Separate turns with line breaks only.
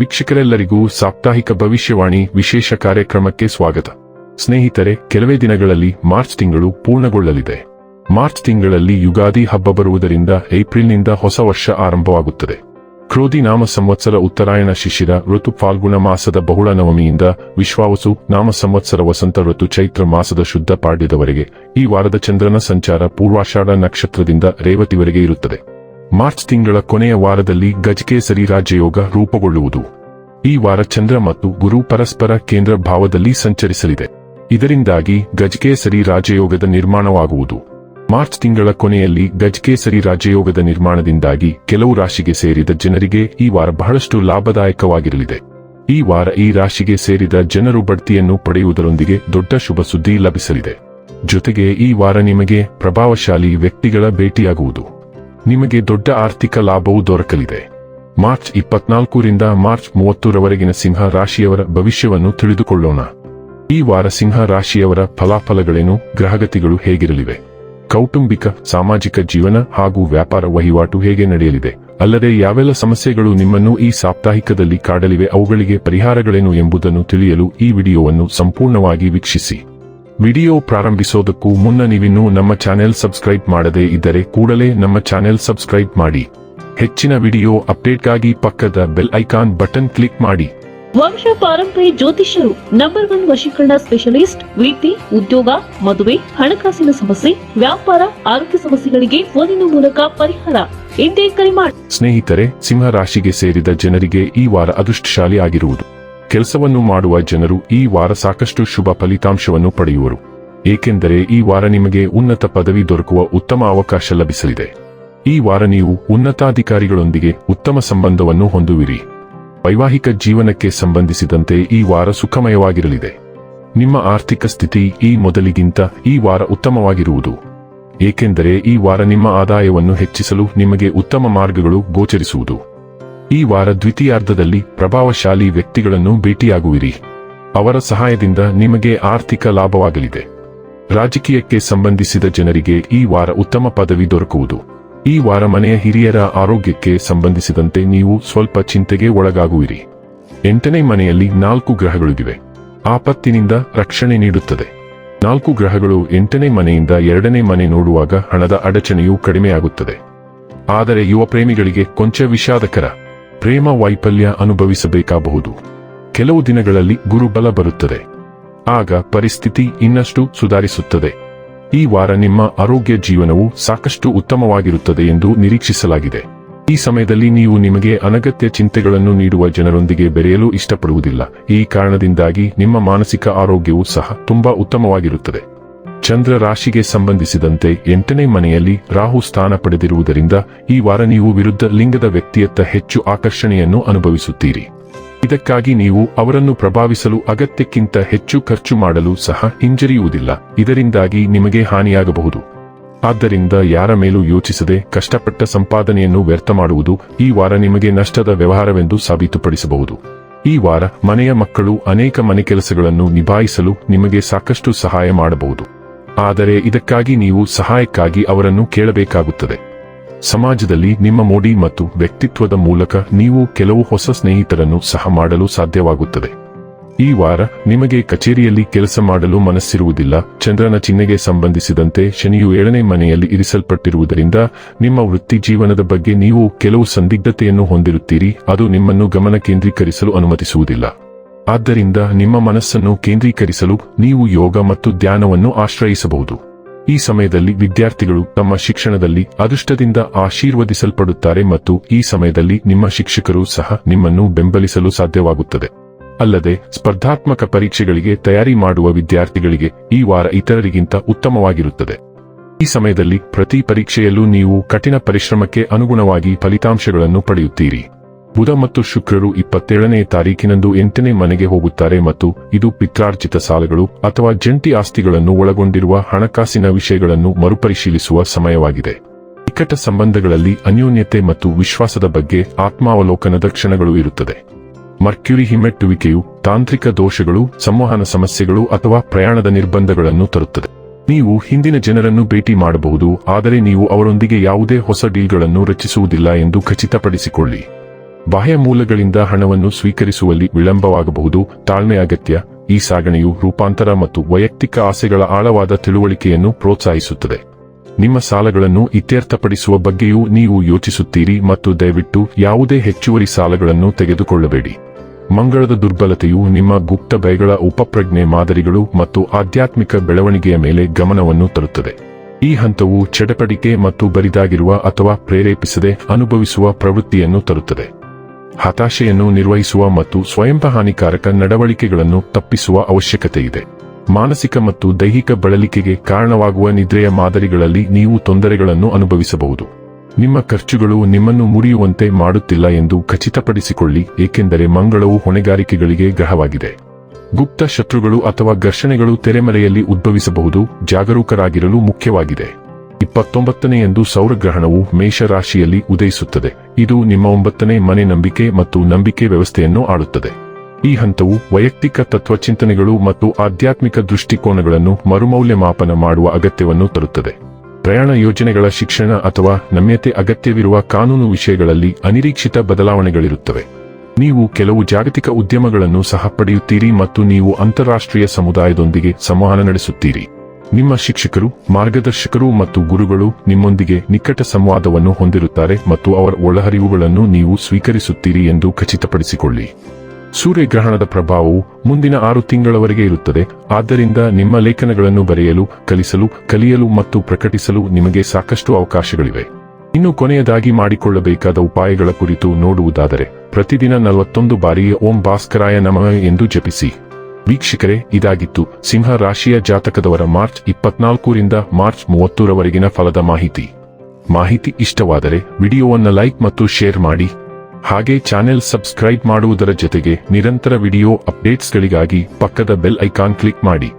ವೀಕ್ಷಕರೆಲ್ಲರಿಗೂ ಸಾಪ್ತಾಹಿಕ ಭವಿಷ್ಯವಾಣಿ ವಿಶೇಷ ಕಾರ್ಯಕ್ರಮಕ್ಕೆ ಸ್ವಾಗತ. ಸ್ನೇಹಿತರೆ, ಕೆಲವೇ ದಿನಗಳಲ್ಲಿ ಮಾರ್ಚ್ ತಿಂಗಳು ಪೂರ್ಣಗೊಳ್ಳಲಿದೆ. ಮಾರ್ಚ್ ತಿಂಗಳಲ್ಲಿ ಯುಗಾದಿ ಹಬ್ಬ ಬರುವುದರಿಂದ ಏಪ್ರಿಲ್ನಿಂದ ಹೊಸ ವರ್ಷ ಆರಂಭವಾಗುತ್ತದೆ. ಕ್ರೋಧಿ ನಾಮ ಸಂವತ್ಸರ ಉತ್ತರಾಯಣ ಶಿಶಿರ ಋತು ಫಾಲ್ಗುಣ ಮಾಸದ ಬಹುಳ ನವಮಿಯಿಂದ ವಿಶ್ವಾವಸು ನಾಮ ಸಂವತ್ಸರ ವಸಂತ ಋತು ಚೈತ್ರ ಮಾಸದ ಶುದ್ಧ ಪಾಡ್ಯದವರೆಗೆ ಈ ವಾರದ ಚಂದ್ರನ ಸಂಚಾರ ಪೂರ್ವಾಷಾಢ ನಕ್ಷತ್ರದಿಂದ ರೇವತಿವರೆಗೆ ಇರುತ್ತದೆ. ಮಾರ್ಚ್ ತಿಂಗಳ ಕೊನೆಯ ವಾರದಲ್ಲಿ ಗಜಕೇಸರಿ ರಾಜಯೋಗ ರೂಪುಗೊಳ್ಳುವುದು. ಈ ವಾರ ಚಂದ್ರ ಮತ್ತು ಗುರು ಪರಸ್ಪರ ಕೇಂದ್ರ ಭಾವದಲ್ಲಿ ಸಂಚರಿಸಲಿದೆ. ಇದರಿಂದಾಗಿ ಗಜಕೇಸರಿ ರಾಜಯೋಗದ ನಿರ್ಮಾಣವಾಗುವುದು. ಮಾರ್ಚ್ ತಿಂಗಳ ಕೊನೆಯಲ್ಲಿ ಗಜಕೇಸರಿ ರಾಜಯೋಗದ ನಿರ್ಮಾಣದಿಂದಾಗಿ ಕೆಲವು ರಾಶಿಗೆ ಸೇರಿದ ಜನರಿಗೆ ಈ ವಾರ ಬಹಳಷ್ಟು ಲಾಭದಾಯಕವಾಗಿರಲಿದೆ. ಈ ವಾರ ಈ ರಾಶಿಗೆ ಸೇರಿದ ಜನರು ಬಡ್ತಿಯನ್ನು ಪಡೆಯುವುದರೊಂದಿಗೆ ದೊಡ್ಡ ಶುಭ ಸುದ್ದಿ ಲಭಿಸಲಿದೆ. ಜೊತೆಗೆ ಈ ವಾರ ನಿಮಗೆ ಪ್ರಭಾವಶಾಲಿ ವ್ಯಕ್ತಿಗಳ ಭೇಟಿಯಾಗುವುದು. ನಿಮಗೆ ದೊಡ್ಡ ಆರ್ಥಿಕ ಲಾಭವೂ ದೊರಕಲಿದೆ. ಮಾರ್ಚ್ ಇಪ್ಪತ್ನಾಲ್ಕರಿಂದ ಮಾರ್ಚ್ ಮೂವತ್ತರವರೆಗಿನ ಸಿಂಹ ರಾಶಿಯವರ ಭವಿಷ್ಯವನ್ನು ತಿಳಿದುಕೊಳ್ಳೋಣ. ಈ ವಾರ ಸಿಂಹ ರಾಶಿಯವರ ಫಲಾಫಲಗಳೇನು, ಗ್ರಹಗತಿಗಳು ಹೇಗಿರಲಿವೆ? ಕೌಟುಂಬಿಕ, ಸಾಮಾಜಿಕ ಜೀವನ ಹಾಗೂ ವ್ಯಾಪಾರ ವಹಿವಾಟು ಹೇಗೆ ನಡೆಯಲಿದೆ? ಅಲ್ಲದೆ ಯಾವೆಲ್ಲ ಸಮಸ್ಯೆಗಳು ನಿಮ್ಮನ್ನು ಈ ಸಾಪ್ತಾಹಿಕದಲ್ಲಿ ಕಾಡಲಿವೆ, ಅವುಗಳಿಗೆ ಪರಿಹಾರಗಳೇನು ಎಂಬುದನ್ನು ತಿಳಿಯಲು ಈ ವಿಡಿಯೋವನ್ನು ಸಂಪೂರ್ಣವಾಗಿ ವೀಕ್ಷಿಸಿ. ವಿಡಿಯೋ ಪ್ರಾರಂಭಿಸೋದಕ್ಕೂ ಮುನ್ನ ನೀವಿನ್ನೂ ನಮ್ಮ ಚಾನೆಲ್ ಸಬ್ಸ್ಕ್ರೈಬ್ ಮಾಡದೇ ಇದ್ದರೆ ಕೂಡಲೇ ನಮ್ಮ ಚಾನೆಲ್ ಸಬ್ಸ್ಕ್ರೈಬ್ ಮಾಡಿ. ಹೆಚ್ಚಿನ ವಿಡಿಯೋ ಅಪ್ಡೇಟ್ಗಾಗಿ ಪಕ್ಕದ ಬೆಲ್ ಐಕಾನ್ ಬಟನ್ ಕ್ಲಿಕ್ ಮಾಡಿ.
ವಂಶ ಪಾರಂಪರೆ ಜ್ಯೋತಿಷ್ಯರು ನಂಬರ್ ಒನ್ ವಶೀಕರಣ ಸ್ಪೆಷಲಿಸ್ಟ್ ವೃತ್ತಿ ಉದ್ಯೋಗ ಮದುವೆ ಹಣಕಾಸಿನ ಸಮಸ್ಯೆ ವ್ಯಾಪಾರ ಆರೋಗ್ಯ ಸಮಸ್ಯೆಗಳಿಗೆ ಫೋನಿನ ಮೂಲಕ ಪರಿಹಾರ. ಎಂದೇ ಕರೆ ಮಾಡಿ
ಸ್ನೇಹಿತರೆ ಸಿಂಹ ರಾಶಿಗೆ ಸೇರಿದ ಜನರಿಗೆ ಈ ವಾರ ಅದೃಷ್ಟಶಾಲಿ ಆಗಿರುವುದು ಕೆಲಸವನ್ನು ಮಾಡುವ ಜನರು ಈ ವಾರ ಸಾಕಷ್ಟು ಶುಭ ಫಲಿತಾಂಶವನ್ನು ಪಡೆಯುವರು. ಏಕೆಂದರೆ ಈ ವಾರ ನಿಮಗೆ ಉನ್ನತ ಪದವಿ ದೊರಕುವ ಉತ್ತಮ ಅವಕಾಶ ಲಭಿಸಲಿದೆ. ಈ ವಾರ ನೀವು ಉನ್ನತಾಧಿಕಾರಿಗಳೊಂದಿಗೆ ಉತ್ತಮ ಸಂಬಂಧವನ್ನು ಹೊಂದುವಿರಿ. ವೈವಾಹಿಕ ಜೀವನಕ್ಕೆ ಸಂಬಂಧಿಸಿದಂತೆ ಈ ವಾರ ಸುಖಮಯವಾಗಿರಲಿದೆ. ನಿಮ್ಮ ಆರ್ಥಿಕ ಸ್ಥಿತಿ ಈ ಮೊದಲಿಗಿಂತ ಈ ವಾರ ಉತ್ತಮವಾಗಿರುವುದು. ಏಕೆಂದರೆ ಈ ವಾರ ನಿಮ್ಮ ಆದಾಯವನ್ನು ಹೆಚ್ಚಿಸಲು ನಿಮಗೆ ಉತ್ತಮ ಮಾರ್ಗಗಳು ಗೋಚರಿಸುವುದು. ಈ ವಾರ ದ್ವಿತೀಯಾರ್ಧದಲ್ಲಿ ಪ್ರಭಾವಶಾಲಿ ವ್ಯಕ್ತಿಗಳನ್ನು ಭೇಟಿಯಾಗುವಿರಿ. ಅವರ ಸಹಾಯದಿಂದ ನಿಮಗೆ ಆರ್ಥಿಕ ಲಾಭವಾಗಲಿದೆ. ರಾಜಕೀಯಕ್ಕೆ ಸಂಬಂಧಿಸಿದ ಜನರಿಗೆ ಈ ವಾರ ಉತ್ತಮ ಪದವಿ ದೊರಕುವುದು. ಈ ವಾರ ಮನೆಯ ಹಿರಿಯರ ಆರೋಗ್ಯಕ್ಕೆ ಸಂಬಂಧಿಸಿದಂತೆ ನೀವು ಸ್ವಲ್ಪ ಚಿಂತೆಗೆ ಒಳಗಾಗುವಿರಿ. ಎಂಟನೇ ಮನೆಯಲ್ಲಿ ನಾಲ್ಕು ಗ್ರಹಗಳಿವೆ ಆಪತ್ತಿನಿಂದ ರಕ್ಷಣೆ ನೀಡುತ್ತದೆ. ನಾಲ್ಕು ಗ್ರಹಗಳು ಎಂಟನೇ ಮನೆಯಿಂದ ಎರಡನೇ ಮನೆ ನೋಡುವಾಗ ಹಣದ ಅಡಚಣೆಯು ಕಡಿಮೆಯಾಗುತ್ತದೆ. ಆದರೆ ಯುವ ಪ್ರೇಮಿಗಳಿಗೆ ಕೊಂಚ ವಿಷಾದಕರ ಪ್ರೇಮ ವೈಫಲ್ಯ ಅನುಭವಿಸಬೇಕಾಗಬಹುದು ಕೆಲವು ದಿನಗಳಲ್ಲಿ ಗುರುಬಲ ಬರುತ್ತದೆ. ಆಗ ಪರಿಸ್ಥಿತಿ ಇನ್ನಷ್ಟು ಸುಧಾರಿಸುತ್ತದೆ. ಈ ವಾರ ನಿಮ್ಮ ಆರೋಗ್ಯ ಜೀವನವು ಸಾಕಷ್ಟು ಉತ್ತಮವಾಗಿರುತ್ತದೆ ಎಂದು ನಿರೀಕ್ಷಿಸಲಾಗಿದೆ. ಈ ಸಮಯದಲ್ಲಿ ನೀವು ನಿಮಗೆ ಅನಗತ್ಯ ಚಿಂತೆಗಳನ್ನು ನೀಡುವ ಜನರೊಂದಿಗೆ ಬೆರೆಯಲು ಇಷ್ಟಪಡುವುದಿಲ್ಲ. ಈ ಕಾರಣದಿಂದಾಗಿ ನಿಮ್ಮ ಮಾನಸಿಕ ಆರೋಗ್ಯವು ಸಹ ತುಂಬಾ ಉತ್ತಮವಾಗಿರುತ್ತದೆ. ಚಂದ್ರ ರಾಶಿಗೆ ಸಂಬಂಧಿಸಿದಂತೆ ಎಂಟನೇ ಮನೆಯಲ್ಲಿ ರಾಹು ಸ್ಥಾನ ಪಡೆದಿರುವುದರಿಂದ ಈ ವಾರ ನೀವು ವಿರುದ್ಧ ಲಿಂಗದ ವ್ಯಕ್ತಿಯತ್ತ ಹೆಚ್ಚು ಆಕರ್ಷಣೆಯನ್ನು ಅನುಭವಿಸುತ್ತೀರಿ. ಇದಕ್ಕಾಗಿ ನೀವು ಅವರನ್ನು ಪ್ರಭಾವಿಸಲು ಅಗತ್ಯಕ್ಕಿಂತ ಹೆಚ್ಚು ಖರ್ಚು ಮಾಡಲು ಸಹ ಹಿಂಜರಿಯುವುದಿಲ್ಲ. ಇದರಿಂದಾಗಿ ನಿಮಗೆ ಹಾನಿಯಾಗಬಹುದು. ಆದ್ದರಿಂದ ಯಾರ ಮೇಲೂ ಯೋಚಿಸದೆ ಕಷ್ಟಪಟ್ಟ ಸಂಪಾದನೆಯನ್ನು ವ್ಯರ್ಥ ಮಾಡುವುದು ಈ ವಾರ ನಿಮಗೆ ನಷ್ಟದ ವ್ಯವಹಾರವೆಂದು ಸಾಬೀತುಪಡಿಸಬಹುದು. ಈ ವಾರ ಮನೆಯ ಮಕ್ಕಳು ಅನೇಕ ಮನೆ ಕೆಲಸಗಳನ್ನು ನಿಭಾಯಿಸಲು ನಿಮಗೆ ಸಾಕಷ್ಟು ಸಹಾಯ ಮಾಡಬಹುದು. ಆದರೆ ಇದಕ್ಕಾಗಿ ನೀವು ಸಹಾಯಕ್ಕಾಗಿ ಅವರನ್ನು ಕೇಳಬೇಕಾಗುತ್ತದೆ. ಸಮಾಜದಲ್ಲಿ ನಿಮ್ಮ ಮೋಡಿ ಮತ್ತು ವ್ಯಕ್ತಿತ್ವದ ಮೂಲಕ ನೀವು ಕೆಲವು ಹೊಸ ಸ್ನೇಹಿತರನ್ನು ಸಹ ಮಾಡಲು ಸಾಧ್ಯವಾಗುತ್ತದೆ. ಈ ವಾರ ನಿಮಗೆ ಕಚೇರಿಯಲ್ಲಿ ಕೆಲಸ ಮಾಡಲು ಮನಸ್ಸಿರುವುದಿಲ್ಲ. ಚಂದ್ರನ ಚಿಹ್ನೆಗೆ ಸಂಬಂಧಿಸಿದಂತೆ ಶನಿಯು ಏಳನೇ ಮನೆಯಲ್ಲಿ ಇರಿಸಲ್ಪಟ್ಟಿರುವುದರಿಂದ ನಿಮ್ಮ ವೃತ್ತಿ ಜೀವನದ ಬಗ್ಗೆ ನೀವು ಕೆಲವು ಸಂದಿಗ್ಧತೆಯನ್ನು ಹೊಂದಿರುತ್ತೀರಿ. ಅದು ನಿಮ್ಮನ್ನು ಗಮನ ಕೇಂದ್ರೀಕರಿಸಲು ಅನುಮತಿಸುವುದಿಲ್ಲ. ಆದ್ದರಿಂದ ನಿಮ್ಮ ಮನಸ್ಸನ್ನು ಕೇಂದ್ರೀಕರಿಸಲು ನೀವು ಯೋಗ ಮತ್ತು ಧ್ಯಾನವನ್ನು ಆಶ್ರಯಿಸಬಹುದು. ಈ ಸಮಯದಲ್ಲಿ ವಿದ್ಯಾರ್ಥಿಗಳು ತಮ್ಮ ಶಿಕ್ಷಣದಲ್ಲಿ ಅದೃಷ್ಟದಿಂದ ಆಶೀರ್ವದಿಸಲ್ಪಡುತ್ತಾರೆ ಮತ್ತು ಈ ಸಮಯದಲ್ಲಿ ನಿಮ್ಮ ಶಿಕ್ಷಕರು ಸಹ ನಿಮ್ಮನ್ನು ಬೆಂಬಲಿಸಲು ಸಾಧ್ಯವಾಗುತ್ತದೆ. ಅಲ್ಲದೆ, ಸ್ಪರ್ಧಾತ್ಮಕ ಪರೀಕ್ಷೆಗಳಿಗೆ ತಯಾರಿ ಮಾಡುವ ವಿದ್ಯಾರ್ಥಿಗಳಿಗೆ ಈ ವಾರ ಇತರರಿಗಿಂತ ಉತ್ತಮವಾಗಿರುತ್ತದೆ. ಈ ಸಮಯದಲ್ಲಿ ಪ್ರತಿ ಪರೀಕ್ಷೆಯಲ್ಲೂ ನೀವು ಕಠಿಣ ಪರಿಶ್ರಮಕ್ಕೆ ಅನುಗುಣವಾಗಿ ಫಲಿತಾಂಶಗಳನ್ನು ಪಡೆಯುತ್ತೀರಿ. ಬುಧ ಮತ್ತು ಶುಕ್ರರು ಇಪ್ಪತ್ತೇಳನೇ ತಾರೀಕಿನಂದು ಎಂಟನೇ ಮನೆಗೆ ಹೋಗುತ್ತಾರೆ ಮತ್ತು ಇದು ಪಿತ್ರಾರ್ಜಿತ ಸಾಲಗಳು ಅಥವಾ ಜಂಟಿ ಆಸ್ತಿಗಳನ್ನು ಒಳಗೊಂಡಿರುವ ಹಣಕಾಸಿನ ವಿಷಯಗಳನ್ನು ಮರುಪರಿಶೀಲಿಸುವ ಸಮಯವಾಗಿದೆ. ನಿಕಟ ಸಂಬಂಧಗಳಲ್ಲಿ ಅನ್ಯೋನ್ಯತೆ ಮತ್ತು ವಿಶ್ವಾಸದ ಬಗ್ಗೆ ಆತ್ಮಾವಲೋಕನದ ಕ್ಷಣಗಳು ಇರುತ್ತದೆ. ಮರ್ಕ್ಯುರಿ ಹಿಮ್ಮೆಟ್ಟುವಿಕೆಯು ತಾಂತ್ರಿಕ ದೋಷಗಳು, ಸಂವಹನ ಸಮಸ್ಯೆಗಳು ಅಥವಾ ಪ್ರಯಾಣದ ನಿರ್ಬಂಧಗಳನ್ನು ತರುತ್ತದೆ. ನೀವು ಹಿಂದಿನ ಜನರನ್ನು ಭೇಟಿ ಮಾಡಬಹುದು, ಆದರೆ ನೀವು ಅವರೊಂದಿಗೆ ಯಾವುದೇ ಹೊಸ ಡೀಲ್ಗಳನ್ನು ರಚಿಸುವುದಿಲ್ಲ ಎಂದು ಖಚಿತಪಡಿಸಿಕೊಳ್ಳಿ. ಬಾಹ್ಯ ಮೂಲಗಳಿಂದ ಹಣವನ್ನು ಸ್ವೀಕರಿಸುವಲ್ಲಿ ವಿಳಂಬವಾಗಬಹುದು. ತಾಳ್ಮೆ ಅಗತ್ಯ. ಈ ಸಾಗಣೆಯು ರೂಪಾಂತರ ಮತ್ತು ವೈಯಕ್ತಿಕ ಆಸೆಗಳ ಆಳವಾದ ತಿಳುವಳಿಕೆಯನ್ನು ಪ್ರೋತ್ಸಾಹಿಸುತ್ತದೆ. ನಿಮ್ಮ ಸಾಲಗಳನ್ನು ಇತ್ಯರ್ಥಪಡಿಸುವ ಬಗ್ಗೆಯೂ ನೀವು ಯೋಚಿಸುತ್ತೀರಿ ಮತ್ತು ದಯವಿಟ್ಟು ಯಾವುದೇ ಹೆಚ್ಚುವರಿ ಸಾಲಗಳನ್ನು ತೆಗೆದುಕೊಳ್ಳಬೇಡಿ. ಮಂಗಳದ ದುರ್ಬಲತೆಯು ನಿಮ್ಮ ಗುಪ್ತ ಭಯಗಳ ಉಪಪ್ರಜ್ಞೆ ಮಾದರಿಗಳು ಮತ್ತು ಆಧ್ಯಾತ್ಮಿಕ ಬೆಳವಣಿಗೆಯ ಮೇಲೆ ಗಮನವನ್ನು ತರುತ್ತದೆ. ಈ ಹಂತವು ಚಡಪಡಿಕೆ ಮತ್ತು ಬರಿದಾಗಿರುವ ಅಥವಾ ಪ್ರೇರೇಪಿಸದೆ ಅನುಭವಿಸುವ ಪ್ರವೃತ್ತಿಯನ್ನು ತರುತ್ತದೆ. ಹತಾಶೆಯನ್ನು ನಿರ್ವಹಿಸುವ ಮತ್ತು ಸ್ವಯಂಪ ಹಾನಿಕಾರಕ ನಡವಳಿಕೆಗಳನ್ನು ತಪ್ಪಿಸುವ ಅವಶ್ಯಕತೆಯಿದೆ. ಮಾನಸಿಕ ಮತ್ತು ದೈಹಿಕ ಬಳಲಿಕೆಗೆ ಕಾರಣವಾಗುವ ನಿದ್ರೆಯ ಮಾದರಿಗಳಲ್ಲಿ ನೀವು ತೊಂದರೆಗಳನ್ನು ಅನುಭವಿಸಬಹುದು. ನಿಮ್ಮ ಖರ್ಚುಗಳು ನಿಮ್ಮನ್ನು ಮುರಿಯುವಂತೆ ಮಾಡುತ್ತಿಲ್ಲ ಎಂದು ಖಚಿತಪಡಿಸಿಕೊಳ್ಳಿ, ಏಕೆಂದರೆ ಮಂಗಳವು ಹೊಣೆಗಾರಿಕೆಗಳಿಗೆ ಗ್ರಹವಾಗಿದೆ. ಗುಪ್ತ ಶತ್ರುಗಳು ಅಥವಾ ಘರ್ಷಣೆಗಳು ತೆರೆಮರೆಯಲ್ಲಿ ಉದ್ಭವಿಸಬಹುದು, ಜಾಗರೂಕರಾಗಿರಲು ಮುಖ್ಯವಾಗಿದೆ. ಇಪ್ಪತ್ತೊಂಬತ್ತನೆಯಂದು ಸೌರಗ್ರಹಣವು ಮೇಷರಾಶಿಯಲ್ಲಿ ಉದಯಿಸುತ್ತದೆ. ಇದು ನಿಮ್ಮ ಒಂಬತ್ತನೇ ಮನೆ ನಂಬಿಕೆ ಮತ್ತು ನಂಬಿಕೆ ವ್ಯವಸ್ಥೆಯನ್ನು ಆಳುತ್ತದೆ. ಈ ಹಂತವು ವೈಯಕ್ತಿಕ ತತ್ವಚಿಂತನೆಗಳು ಮತ್ತು ಆಧ್ಯಾತ್ಮಿಕ ದೃಷ್ಟಿಕೋನಗಳನ್ನು ಮರುಮೌಲ್ಯಮಾಪನ ಮಾಡುವ ಅಗತ್ಯವನ್ನು ತರುತ್ತದೆ. ಪ್ರಯಾಣ ಯೋಜನೆಗಳ ಶಿಕ್ಷಣ ಅಥವಾ ನಮ್ಯತೆ ಅಗತ್ಯವಿರುವ ಕಾನೂನು ವಿಷಯಗಳಲ್ಲಿ ಅನಿರೀಕ್ಷಿತ ಬದಲಾವಣೆಗಳಿರುತ್ತವೆ. ನೀವು ಕೆಲವು ಜಾಗತಿಕ ಉದ್ಯಮಗಳನ್ನು ಸಹ ಪಡೆಯುತ್ತೀರಿ ಮತ್ತು ನೀವು ಅಂತಾರಾಷ್ಟ್ರೀಯ ಸಮುದಾಯದೊಂದಿಗೆ ಸಂವಹನ ನಡೆಸುತ್ತೀರಿ. ನಿಮ್ಮ ಶಿಕ್ಷಕರು, ಮಾರ್ಗದರ್ಶಕರು ಮತ್ತು ಗುರುಗಳು ನಿಮ್ಮೊಂದಿಗೆ ನಿಕಟ ಸಂವಾದವನ್ನು ಹೊಂದಿರುತ್ತಾರೆ ಮತ್ತು ಅವರ ಒಳಹರಿವುಗಳನ್ನು ನೀವು ಸ್ವೀಕರಿಸುತ್ತೀರಿ ಎಂದು ಖಚಿತಪಡಿಸಿಕೊಳ್ಳಿ. ಸೂರ್ಯಗ್ರಹಣದ ಪ್ರಭಾವವು ಮುಂದಿನ ಆರು ತಿಂಗಳವರೆಗೆ ಇರುತ್ತದೆ. ಆದ್ದರಿಂದ ನಿಮ್ಮ ಲೇಖನಗಳನ್ನು ಬರೆಯಲು, ಕಲಿಸಲು, ಕಲಿಯಲು ಮತ್ತು ಪ್ರಕಟಿಸಲು ನಿಮಗೆ ಸಾಕಷ್ಟು ಅವಕಾಶಗಳಿವೆ. ಇನ್ನು ಕೊನೆಯದಾಗಿ ಮಾಡಿಕೊಳ್ಳಬೇಕಾದ ಉಪಾಯಗಳ ಕುರಿತು ನೋಡುವುದಾದರೆ, ಪ್ರತಿದಿನ ನಲವತ್ತೊಂದು ಬಾರಿ ಓಂ ಭಾಸ್ಕರಾಯ ನಮಃ ಎಂದು ಜಪಿಸಿ. ವೀಕ್ಷಕರೇ, ಇದಾಗಿತ್ತು ಸಿಂಹ ರಾಶಿಯ ಜಾತಕದವರ ಮಾರ್ಚ್ ಇಪ್ಪತ್ನಾಲ್ಕರಿಂದ ಮಾರ್ಚ್ ಮೂವತ್ತೂರವರೆಗಿನ ಫಲದ ಮಾಹಿತಿ. ಮಾಹಿತಿ ಇಷ್ಟವಾದರೆ ವಿಡಿಯೋವನ್ನು ಲೈಕ್ ಮತ್ತು ಶೇರ್ ಮಾಡಿ. ಹಾಗೆ ಚಾನೆಲ್ ಸಬ್ಸ್ಕ್ರೈಬ್ ಮಾಡುವುದರ ಜೊತೆಗೆ ನಿರಂತರ ವಿಡಿಯೋ ಅಪ್ಡೇಟ್ಸ್ಗಳಿಗಾಗಿ ಪಕ್ಕದ ಬೆಲ್ ಐಕಾನ್ ಕ್ಲಿಕ್ ಮಾಡಿ.